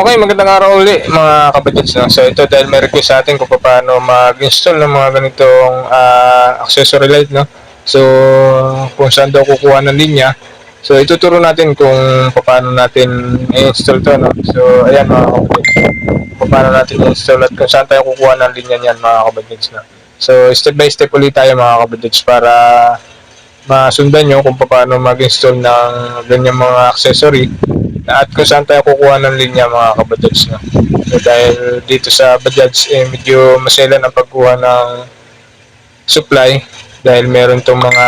Okay, magandang araw uli mga kapatid. No? So ito dahil may request sa atin kung paano mag-install ng mga ganitong ah, accessory light. No? So kung saan daw kukuha ng linya. So ituturo natin kung paano natin i-install to. No? So ayan mga kapatid. Kung paano natin i-install at kung saan tayo kukuha ng linya niyan mga kapatid. No? So step by step ulit tayo mga kapatid para masundan nyo kung paano mag-install ng ganyan mga accessory at kung saan tayo kukuha ng linya mga kabadads no? so, dahil dito sa Bajaj eh, medyo maselan ang pagkuha ng supply dahil meron tong mga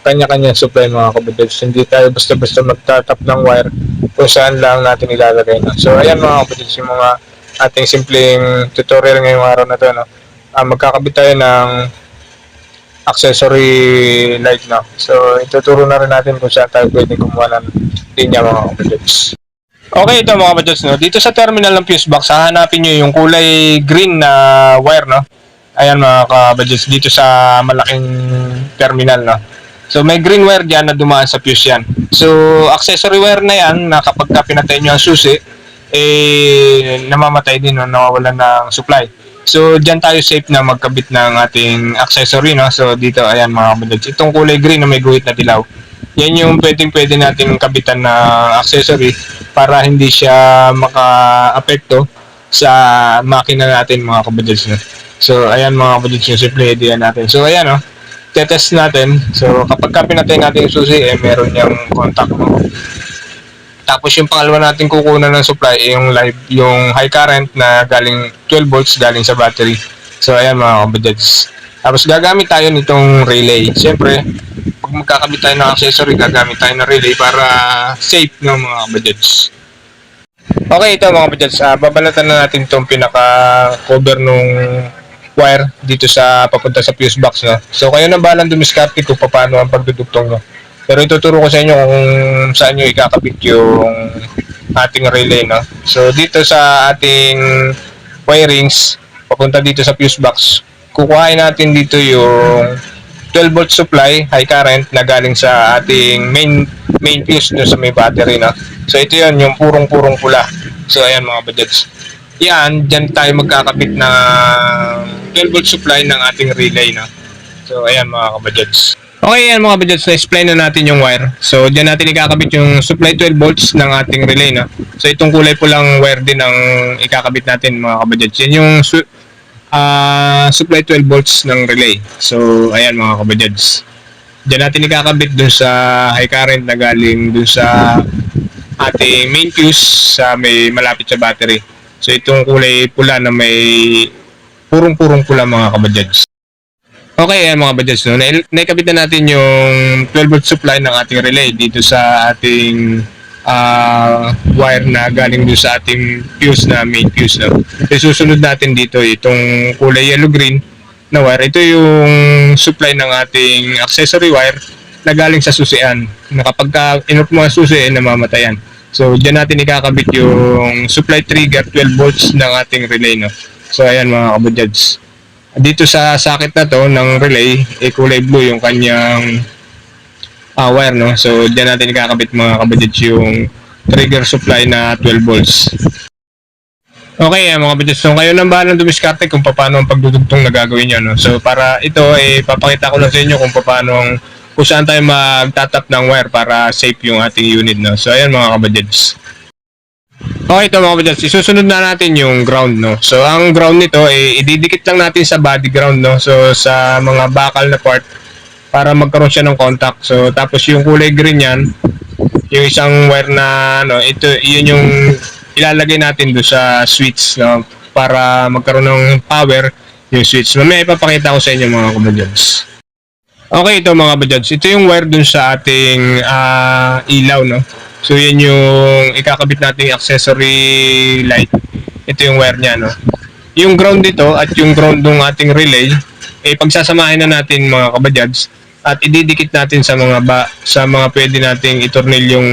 kanya-kanya supply mga kabadads hindi tayo basta-basta magtatap ng wire kung saan lang natin ilalagay no? so ayan mga kabadads yung mga ating simpleng tutorial ngayong araw na to no? Ah, magkakabit tayo ng accessory light na. So, ituturo na rin natin kung saan tayo pwede kumuha ng linya mga kapatid. Okay, ito mga kapatid, no? dito sa terminal ng fuse box, hahanapin nyo yung kulay green na wire, no? Ayan mga kapatid, dito sa malaking terminal, no? So, may green wire dyan na dumaan sa fuse yan. So, accessory wire na yan, na kapag ka pinatay nyo ang susi, eh, namamatay din, no? nawawalan ng supply. So, dyan tayo safe na magkabit ng ating accessory, no? So, dito, ayan mga kapatid. Itong kulay green na may guhit na dilaw. Yan yung pwedeng pwede natin kabitan na accessory para hindi siya maka-apekto sa makina natin mga kapatid. No? So, ayan mga kapatid, yung simple idea natin. So, ayan, no? Tetest natin. So, kapag ka pinatay natin yung susi, eh, meron niyang contact, no? Tapos yung pangalawa natin kukunan ng supply ay yung live yung high current na galing 12 volts galing sa battery. So ayan mga kabadyads. Tapos gagamit tayo nitong relay. Siyempre, pag magkakabit tayo ng accessory, gagamit tayo ng relay para safe ng mga kabadyads. Okay, ito mga kabadyads. Uh, babalatan na natin itong pinaka-cover nung wire dito sa papunta sa fuse box. No? So kayo na balang dumiskarte kung paano ang pagdudugtong. No? Pero ituturo ko sa inyo kung saan nyo ikakabit yung ating relay, no? So, dito sa ating wirings, papunta dito sa fuse box, kukuhain natin dito yung 12 volt supply, high current na galing sa ating main main fuse dun sa may battery, no? So, ito yun, yung purong-purong pula. So, ayan mga budgets. Yan, dyan tayo magkakabit ng 12 volt supply ng ating relay, no? So, ayan mga kabudgets. Okay yan mga budgets, na-explain na natin yung wire. So, dyan natin ikakabit yung supply 12 volts ng ating relay. No? So, itong kulay pulang wire din ang ikakabit natin mga kabudgets. Yan yung su- ah, supply 12 volts ng relay. So, ayan mga kabudgets. Dyan natin ikakabit dun sa high current na galing dun sa ating main fuse sa may malapit sa battery. So, itong kulay pula na may purong-purong pula mga kabudgets. Okay, ayan mga budgets, no? Naikabit na natin yung 12 volt supply ng ating relay dito sa ating ah, wire na galing doon sa ating fuse na main fuse. No? So, susunod natin dito itong kulay yellow-green na wire. Ito yung supply ng ating accessory wire na galing sa susian. Na kapag ka inot mo ang susi, eh, namamatayan. So, dyan natin ikakabit yung supply trigger 12 volts ng ating relay. No? So, ayan mga kabudyads dito sa socket na to ng relay, eh, kulay blue yung kanyang ah, wire, no? So, diyan natin ikakabit mga kabadits yung trigger supply na 12 volts. Okay, eh, mga kabadits. So, kayo nang bahalang dumiskarte kung paano ang pagdudugtong na gagawin nyo, no? So, para ito, eh, papakita ko lang sa inyo kung paano kung saan tayo magtatap ng wire para safe yung ating unit, no? So, ayan mga kabadits. Okay, ito mga kabadyads, isusunod na natin yung ground, no? So, ang ground nito, eh, ididikit lang natin sa body ground, no? So, sa mga bakal na part, para magkaroon siya ng contact. So, tapos yung kulay green yan, yung isang wire na, ano, ito, yun yung ilalagay natin do sa switch, no? Para magkaroon ng power yung switch. Mamaya ipapakita ko sa inyo mga kabadyads. Okay, ito mga kabadyads, ito yung wire dun sa ating ah, ilaw, no? So, yan yung ikakabit nating accessory light. Ito yung wire niya, no? Yung ground dito at yung ground ng ating relay, eh, pagsasamahin na natin mga kabadyads at ididikit natin sa mga ba, sa mga pwede nating itornil yung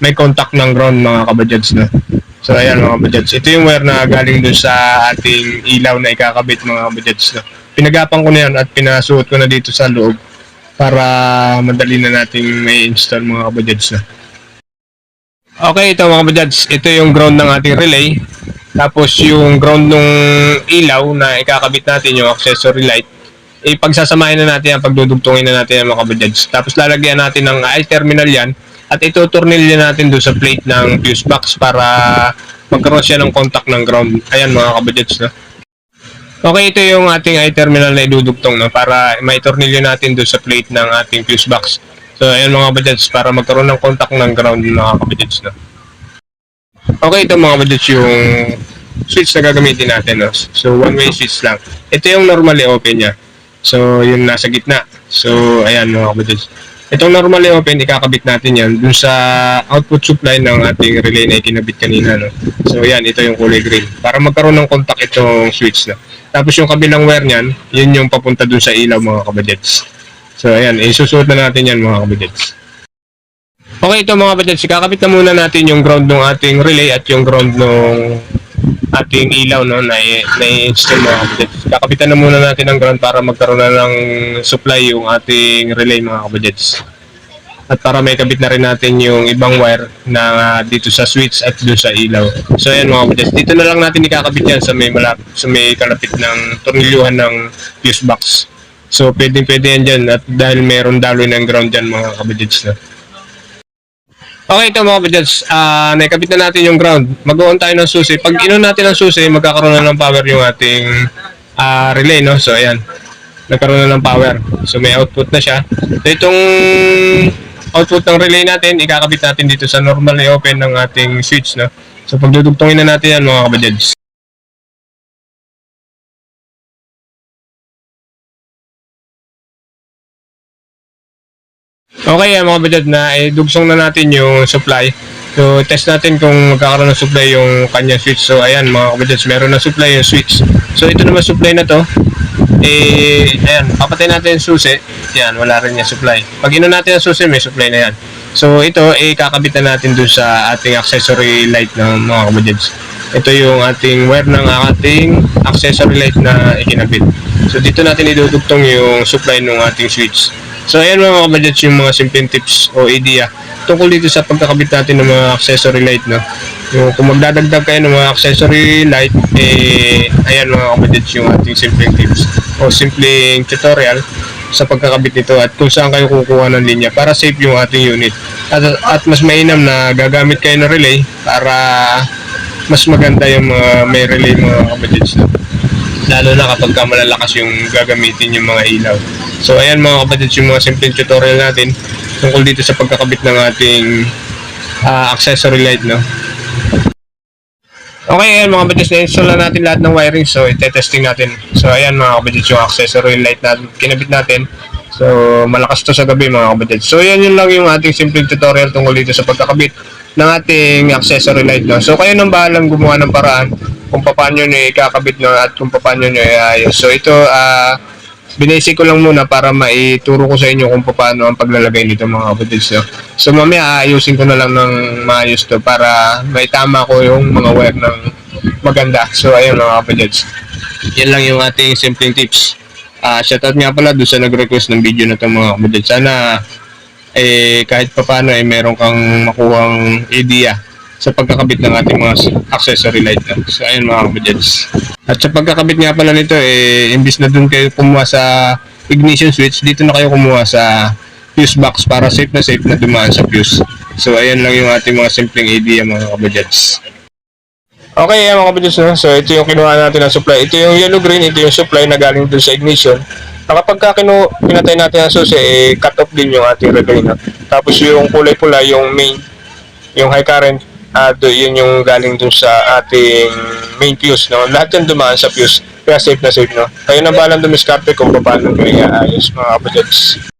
may contact ng ground mga kabadyads, no? So, ayan mga kabadyads. Ito yung wire na galing dun sa ating ilaw na ikakabit mga kabadyads, no? Pinagapan ko na yan at pinasuot ko na dito sa loob para madali na nating may install mga kabadyads, no? Okay, ito mga kabajads. Ito yung ground ng ating relay. Tapos yung ground ng ilaw na ikakabit natin, yung accessory light, ipagsasamahin na natin yan, pagdudugtungin na natin yan mga kabajads. Tapos lalagyan natin ng I terminal yan at ituturnilya natin doon sa plate ng fuse box para magkaroon siya ng contact ng ground. Ayan mga kabajads. No? Okay, ito yung ating I terminal na idudugtong no, para maitornilyo natin doon sa plate ng ating fuse box. So, ayan mga kabajads, para magkaroon ng contact ng ground mga kabajads. No? Okay, ito mga kabajads yung switch na gagamitin natin. No? So, one-way switch lang. Ito yung normally open niya. So, yung nasa gitna. So, ayan mga kabajads. Itong normally open, ikakabit natin yan dun sa output supply ng ating relay na ikinabit kanina. No? So, yan, ito yung kulay green. Para magkaroon ng contact itong switch na. Tapos yung kabilang wire niyan, yun yung papunta dun sa ilaw mga kabadets. So, ayan, isusuot na natin yan mga kabadets. Okay, ito mga kabadets, ikakabit na muna natin yung ground ng ating relay at yung ground ng ating ilaw no, na, na-install mga kabadets. Kakabitan na muna natin ang ground para magkaroon na ng supply yung ating relay mga kabadets. At para may kabit na rin natin yung ibang wire na dito sa switch at doon sa ilaw. So ayan mga kabadets, dito na lang natin ikakabit yan sa may malap sa may kalapit ng tornilyuhan ng fuse box. So pwedeng pwede yan dyan at dahil meron daloy ng ground dyan mga kabadets na. Okay ito mga kabadets, ah naikabit na natin yung ground. Mag-on tayo ng susi. Pag inon natin ang susi, magkakaroon na ng power yung ating ah, relay, no? So ayan, nagkaroon na ng power. So may output na siya. So itong output ng relay natin, ikakabit natin dito sa normally open ng ating switch, no? So pagdudugtungin na natin yan mga kabadets. Okay, mga kabadets na idugsong na natin yung supply. So test natin kung magkakaroon ng supply yung kanyang switch. So ayan mga kabadets, meron na supply yung switch. So ito naman supply na to, eh, ayan, papatay natin yung susi. Yan, wala rin yung supply. Pag ino natin ang susi, may supply na yan. So, ito, eh, kakabitan natin dun sa ating accessory light ng mga kabadyads. Ito yung ating wire ng ating accessory light na ikinabit. So, dito natin idudugtong yung supply ng ating switch. So, ayan mga kabadyads yung mga simpleng tips o idea tungkol dito sa pagkakabit natin ng mga accessory light, no? Yung kung magdadagdag kayo ng mga accessory light, eh, ayan mga kapatid yung ating simpleng tips o simpleng tutorial sa pagkakabit nito at kung saan kayo kukuha ng linya para safe yung ating unit. At, at mas mainam na gagamit kayo ng relay para mas maganda yung mga may relay mga kapatid. No? Lalo na kapag ka malalakas yung gagamitin yung mga ilaw. So ayan mga kapatid yung mga simpleng tutorial natin tungkol dito sa pagkakabit ng ating ah, accessory light no. Okay, ayan mga kabadits, na-install na natin lahat ng wiring. So, ite-testing natin. So, ayan mga kabadits, yung accessory light na kinabit natin. So, malakas to sa gabi mga kabadits. So, yan yun lang yung ating simple tutorial tungkol dito sa pagkakabit ng ating accessory light. No? So, kayo nang bahalang gumawa ng paraan kung paano nyo ikakabit no, at kung paano nyo iayos. So, ito, ah, binasic ko lang muna para maituro ko sa inyo kung paano ang paglalagay nito mga kapatids. No? So mamaya aayusin ko na lang ng maayos to para maitama ko yung mga wire ng maganda. So ayun mga kapatids. Yan lang yung ating simpleng tips. Ah, shoutout nga pala doon sa nag-request ng video na to mga kapatids. Sana eh kahit papaano eh meron kang makuhang idea sa pagkakabit ng ating mga accessory light na. So ayun mga kapatids. At sa pagkakabit nga pala nito, eh, imbis na dun kayo kumuha sa ignition switch, dito na kayo kumuha sa fuse box para safe na safe na dumaan sa fuse. So, ayan lang yung ating mga simpleng idea mga kabadyats. Okay, ayan mga kabadyats, no? so ito yung kinuha natin ng supply. Ito yung yellow green, ito yung supply na galing dun sa ignition. Kapag ka kinu pinatay natin ang susi, eh, cut off din yung ating relay. No? Tapos yung kulay pula, yung main, yung high current, ah do, yun yung galing dun sa ating main fuse, no? Lahat yan dumaan sa fuse. Kaya safe na safe, no? Kayo na balang dumiskarte kung paano nyo i-ayos, mga kapatids.